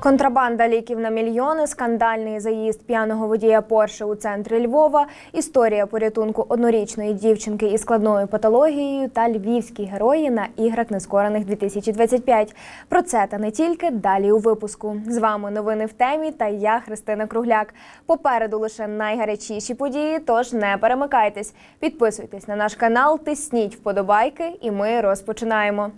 Контрабанда ліків на мільйони, скандальний заїзд п'яного водія Порше у центрі Львова, історія порятунку однорічної дівчинки із складною патологією та львівські герої на іграх нескорених 2025. Про це та не тільки далі у випуску. З вами новини в темі та я Христина Кругляк. Попереду лише найгарячіші події. Тож не перемикайтесь, підписуйтесь на наш канал, тисніть вподобайки, і ми розпочинаємо.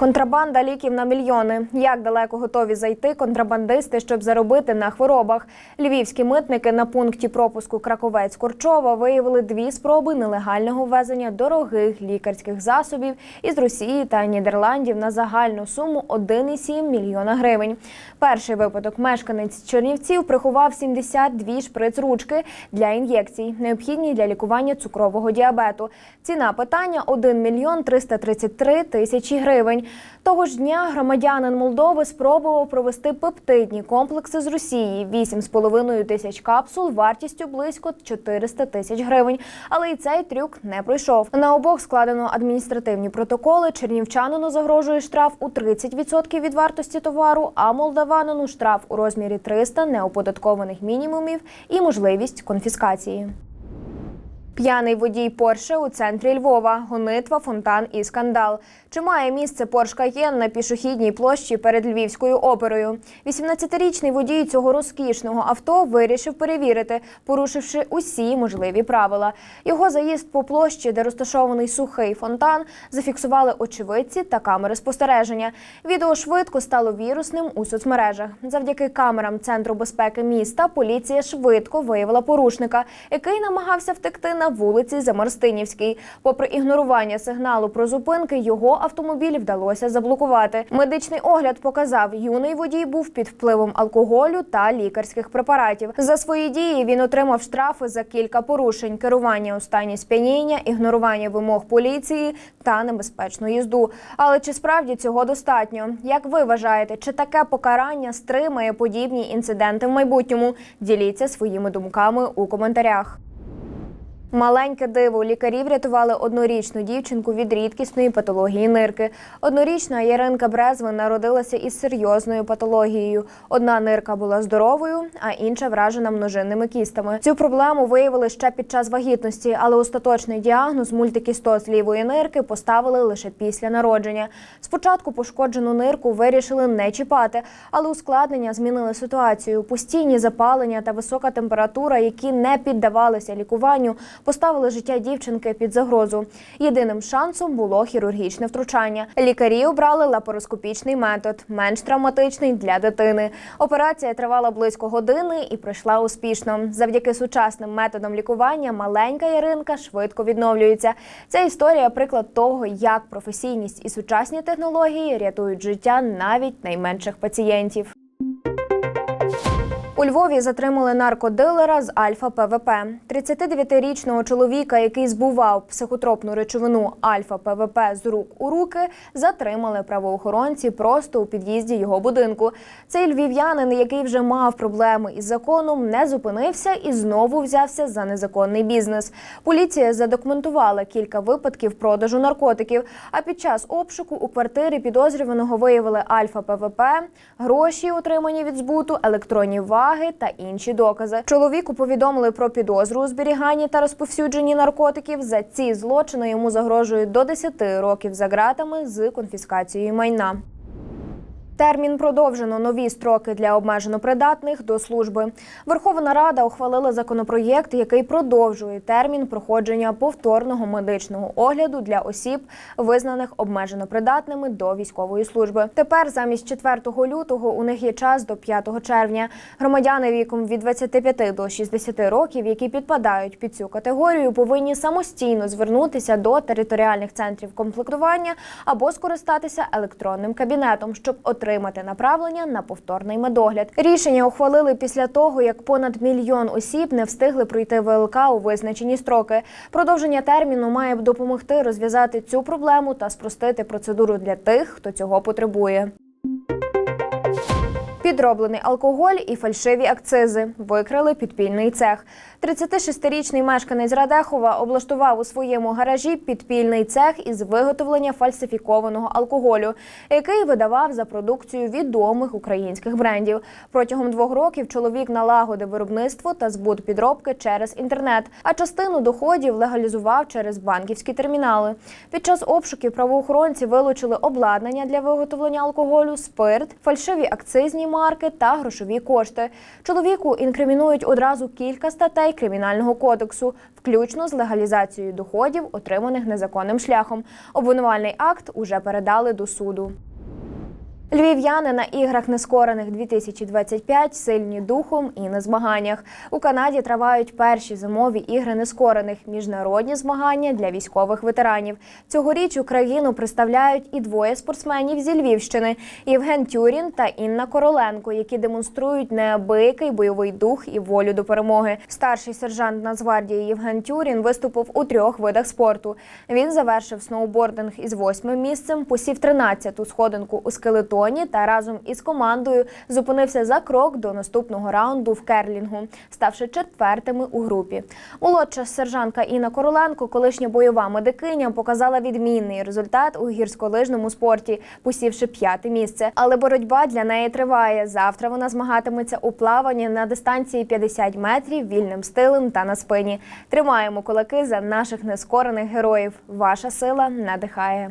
Контрабанда ліків на мільйони. Як далеко готові зайти контрабандисти, щоб заробити на хворобах? Львівські митники на пункті пропуску Краковець Корчова виявили дві спроби нелегального ввезення дорогих лікарських засобів із Росії та Нідерландів на загальну суму 1,7 мільйона гривень. Перший випадок мешканець Чернівців приховав 72 шприц-ручки для ін'єкцій, необхідні для лікування цукрового діабету. Ціна питання 1 мільйон 333 тисячі гривень. Того ж дня громадянин Молдови спробував провести пептидні комплекси з Росії 8,5 тисяч капсул вартістю близько 400 тисяч гривень. Але і цей трюк не пройшов. На обох складено адміністративні протоколи. Чернівчанину загрожує штраф у 30% від вартості товару, а молдаванину штраф у розмірі 300 неоподаткованих мінімумів і можливість конфіскації. П'яний водій Порше у центрі Львова, гонитва, фонтан і скандал. Чи має місце Порш Каєн на пішохідній площі перед Львівською оперою? 18-річний водій цього розкішного авто вирішив перевірити, порушивши усі можливі правила. Його заїзд по площі, де розташований сухий фонтан, зафіксували очевидці та камери спостереження. Відео швидко стало вірусним у соцмережах. Завдяки камерам Центру безпеки міста поліція швидко виявила порушника, який намагався втекти на вулиці Замарстинівській. Попри ігнорування сигналу про зупинки, його автомобіль вдалося заблокувати. Медичний огляд показав, юний водій був під впливом алкоголю та лікарських препаратів. За свої дії він отримав штрафи за кілька порушень: керування у стані сп'яніння, ігнорування вимог поліції та небезпечну їзду. Але чи справді цього достатньо? Як ви вважаєте, чи таке покарання стримає подібні інциденти в майбутньому? Діліться своїми думками у коментарях. Маленьке диво лікарі врятували однорічну дівчинку від рідкісної патології нирки. Однорічна Яринка Брезвин народилася із серйозною патологією. Одна нирка була здоровою, а інша вражена множинними кістами. Цю проблему виявили ще під час вагітності, але остаточний діагноз мультикістоз лівої нирки поставили лише після народження. Спочатку пошкоджену нирку вирішили не чіпати, але ускладнення змінили ситуацію. Постійні запалення та висока температура, які не піддавалися лікуванню поставили життя дівчинки під загрозу. Єдиним шансом було хірургічне втручання. Лікарі обрали лапароскопічний метод, менш травматичний для дитини. Операція тривала близько години і пройшла успішно. Завдяки сучасним методам лікування маленька Яринка швидко відновлюється. Ця історія приклад того, як професійність і сучасні технології рятують життя навіть найменших пацієнтів. У Львові затримали наркодилера з Альфа ПВП. 39-річного чоловіка, який збував психотропну речовину Альфа ПВП з рук у руки, затримали правоохоронці просто у під'їзді його будинку. Цей львів'янин, який вже мав проблеми із законом, не зупинився і знову взявся за незаконний бізнес. Поліція задокументувала кілька випадків продажу наркотиків. А під час обшуку у квартирі підозрюваного виявили Альфа ПВП, гроші, отримані від збуту, електронні ваги та інші докази. Чоловіку повідомили про підозру у зберіганні та розповсюдженні наркотиків. За ці злочини йому загрожує до 10 років за ґратами з конфіскацією майна. Термін продовжено нові строки для обмежено придатних до служби. Верховна Рада ухвалила законопроєкт, який продовжує термін проходження повторного медичного огляду для осіб, визнаних обмежено придатними до військової служби. Тепер замість 4 лютого у них є час до 5 червня. Громадяни віком від 25 до 60 років, які підпадають під цю категорію, повинні самостійно звернутися до територіальних центрів комплектування або скористатися електронним кабінетом, щоб отримати отримати направлення на повторний медогляд. Рішення ухвалили після того, як понад мільйон осіб не встигли пройти ВЛК у визначені строки. Продовження терміну має допомогти розв'язати цю проблему та спростити процедуру для тих, хто цього потребує. Підроблений алкоголь і фальшиві акцизи викрили підпільний цех. 36-річний мешканець Радехова облаштував у своєму гаражі підпільний цех із виготовлення фальсифікованого алкоголю, який видавав за продукцію відомих українських брендів. Протягом двох років чоловік налагодив виробництво та збут підробки через інтернет, а частину доходів легалізував через банківські термінали. Під час обшуків правоохоронці вилучили обладнання для виготовлення алкоголю, спирт, фальшиві акцизні марки та грошові кошти. Чоловіку інкримінують одразу кілька статей кримінального кодексу, включно з легалізацією доходів, отриманих незаконним шляхом. Обвинувальний акт уже передали до суду. Львів'яни на іграх нескорених 2025 сильні духом і на змаганнях. У Канаді тривають перші зимові ігри нескорених міжнародні змагання для військових ветеранів. Цьогоріч Україну представляють і двоє спортсменів зі Львівщини Євген Тюрін та Інна Короленко, які демонструють неабиякий бойовий дух і волю до перемоги. Старший сержант Нацгвардії Євген Тюрін виступив у трьох видах спорту. Він завершив сноубординг із восьмим місцем, посів 13-ту сходинку у скелетоні та разом із командою зупинився за крок до наступного раунду в керлінгу, ставши четвертими у групі. Молодша сержантка Інна Короленко, колишня бойова медикиня, показала відмінний результат у гірськолижному спорті, посівши п'яте місце. Але боротьба для неї триває. Завтра вона змагатиметься у плаванні на дистанції 50 метрів вільним стилем та на спині. Тримаємо кулаки за наших нескорених героїв. Ваша сила надихає.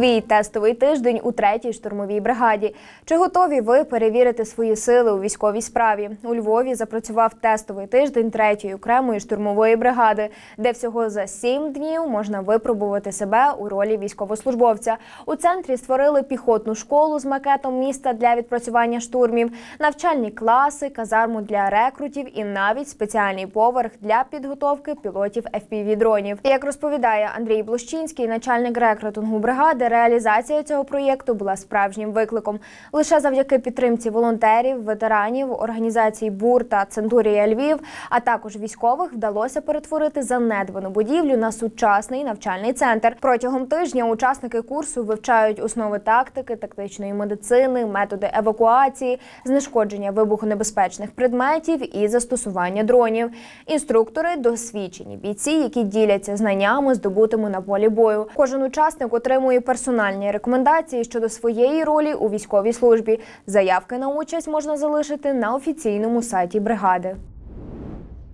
Твій тестовий тиждень у третій штурмовій бригаді. Чи готові ви перевірити свої сили у військовій справі? У Львові запрацював тестовий тиждень третьої окремої штурмової бригади, де всього за сім днів можна випробувати себе у ролі військовослужбовця. У центрі створили піхотну школу з макетом міста для відпрацювання штурмів, навчальні класи, казарму для рекрутів і навіть спеціальний поверх для підготовки пілотів fpv дронів. Як розповідає Андрій Блощинський, начальник рекрутингу бригади, реалізація цього проєкту була справжнім викликом. Лише завдяки підтримці волонтерів, ветеранів, організацій БУР та Центурія Львів, а також військових, вдалося перетворити занедбану будівлю на сучасний навчальний центр. Протягом тижня учасники курсу вивчають основи тактики, тактичної медицини, методи евакуації, знешкодження вибухонебезпечних предметів і застосування дронів. Інструктори досвідчені бійці, які діляться знаннями, здобутими на полі бою. Кожен учасник отримує персональні рекомендації щодо своєї ролі у військовій службі. Заявки на участь можна залишити на офіційному сайті бригади.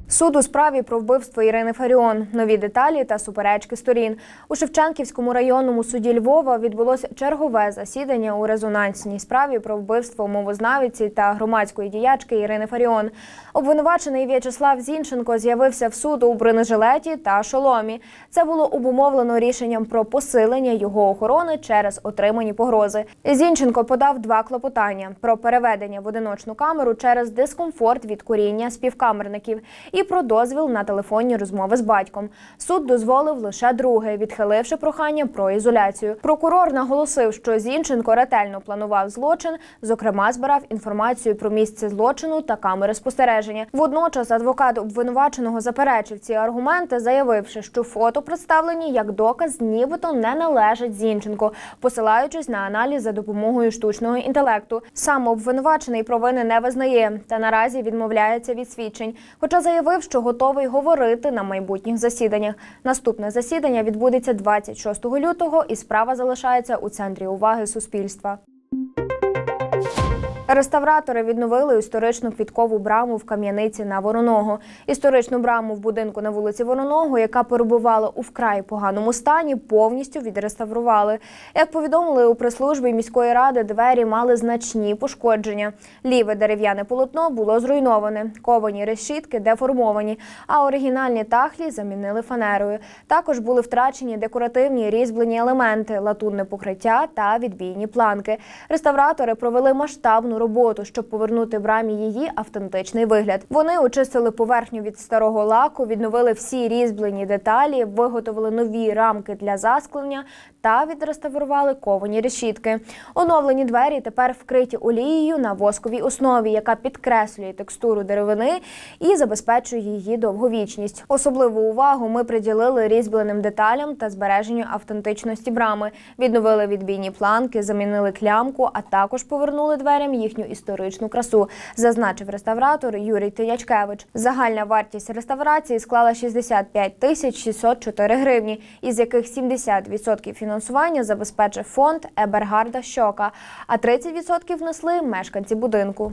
Суд у справі про вбивство Ірини Фаріон. Нові деталі та суперечки сторін. У Шевченківському районному суді Львова відбулося чергове засідання у резонансній справі про вбивство мовознавиці та громадської діячки Ірини Фаріон. Обвинувачений В'ячеслав Зінченко з'явився в суд у бронежилеті та шоломі. Це було обумовлено рішенням про посилення його охорони через отримані погрози. Зінченко подав два клопотання про переведення в одиночну камеру через дискомфорт від куріння співкамерників і про дозвіл на телефонні розмови з батьком. Суд дозволив лише друге, відхиливши прохання про ізоляцію. Прокурор наголосив, що Зінченко ретельно планував злочин, зокрема, збирав інформацію про місце злочину та камери спостереження. Водночас адвокат обвинуваченого заперечив ці аргументи, заявивши, що фото представлені як доказ, нібито не належать Зінченко, посилаючись на аналіз за допомогою штучного інтелекту. Сам обвинувачений провини не визнає та наразі відмовляється від свідчень. Хоча заявив, що готовий говорити на майбутніх засіданнях. Наступне засідання відбудеться 26 лютого, і справа залишається у центрі уваги суспільства. Реставратори відновили історичну квіткову браму в кам'яниці на Вороного. Історичну браму в будинку на вулиці Вороного, яка перебувала у вкрай поганому стані, повністю відреставрували. Як повідомили у прес-службі міської ради, двері мали значні пошкодження. Ліве дерев'яне полотно було зруйноване, ковані решітки деформовані, а оригінальні тахлі замінили фанерою. Також були втрачені декоративні різьблені елементи, латунне покриття та відбійні планки. Реставратори провели масштабну роботу, щоб повернути брамі її автентичний вигляд. Вони очистили поверхню від старого лаку, відновили всі різьблені деталі, виготовили нові рамки для засклення та відреставрували ковані решітки. Оновлені двері тепер вкриті олією на восковій основі, яка підкреслює текстуру деревини і забезпечує її довговічність. Особливу увагу ми приділили різьбленим деталям та збереженню автентичності брами. Відновили відбійні планки, замінили клямку, а також повернули дверям їхню історичну красу, зазначив реставратор Юрій Тиячкевич. Загальна вартість реставрації склала 65 тисяч 604 гривні, із яких 70% фінансування забезпечив фонд Ебергарда Щока, а 30% внесли мешканці будинку.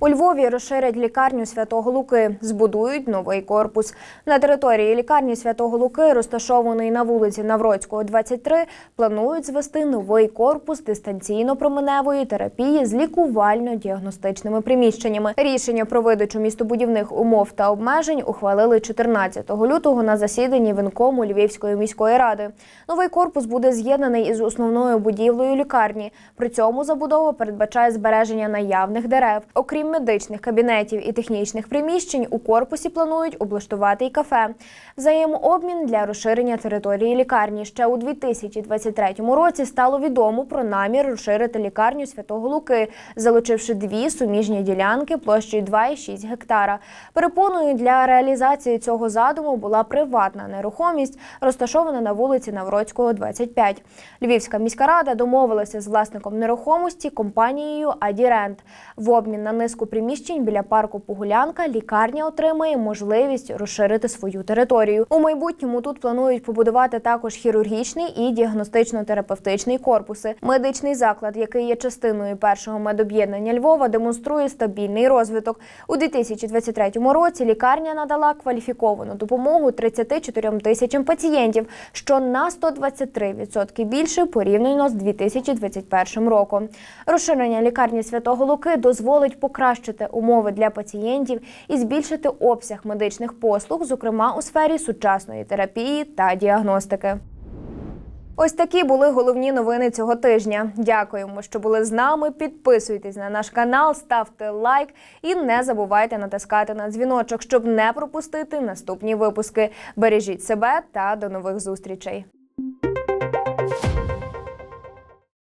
У Львові розширять лікарню Святого Луки, збудують новий корпус. На території лікарні Святого Луки, розташованої на вулиці Навроцького, 23, планують звести новий корпус дистанційно-променевої терапії з лікувально-діагностичними приміщеннями. Рішення про видачу містобудівних умов та обмежень ухвалили 14 лютого на засіданні Винкому Львівської міської ради. Новий корпус буде з'єднаний із основною будівлею лікарні. При цьому забудова передбачає збереження наявних дерев. Окрім медичних кабінетів і технічних приміщень, у корпусі планують облаштувати й кафе. Взаємообмін для розширення території лікарні. Ще у 2023 році стало відомо про намір розширити лікарню Святого Луки, залучивши дві суміжні ділянки площею 2,6 гектара. Перепоною для реалізації цього задуму була приватна нерухомість, розташована на вулиці Навроцького, 25. Львівська міська рада домовилася з власником нерухомості компанією Адірент. В обмін на низку приміщень біля парку Погулянка лікарня отримає можливість розширити свою територію. У майбутньому тут планують побудувати також хірургічний і діагностично-терапевтичний корпуси. Медичний заклад, який є частиною першого медоб'єднання Львова, демонструє стабільний розвиток. У 2023 році лікарня надала кваліфіковану допомогу 34 тисячам пацієнтів, що на 123% більше порівняно з 2021 роком. Розширення лікарні Святого Луки дозволить покращити умови для пацієнтів і збільшити обсяг медичних послуг, зокрема у сфері сучасної терапії та діагностики. Ось такі були головні новини цього тижня. Дякуємо, що були з нами. Підписуйтесь на наш канал, ставте лайк і не забувайте натискати на дзвіночок, щоб не пропустити наступні випуски. Бережіть себе та до нових зустрічей.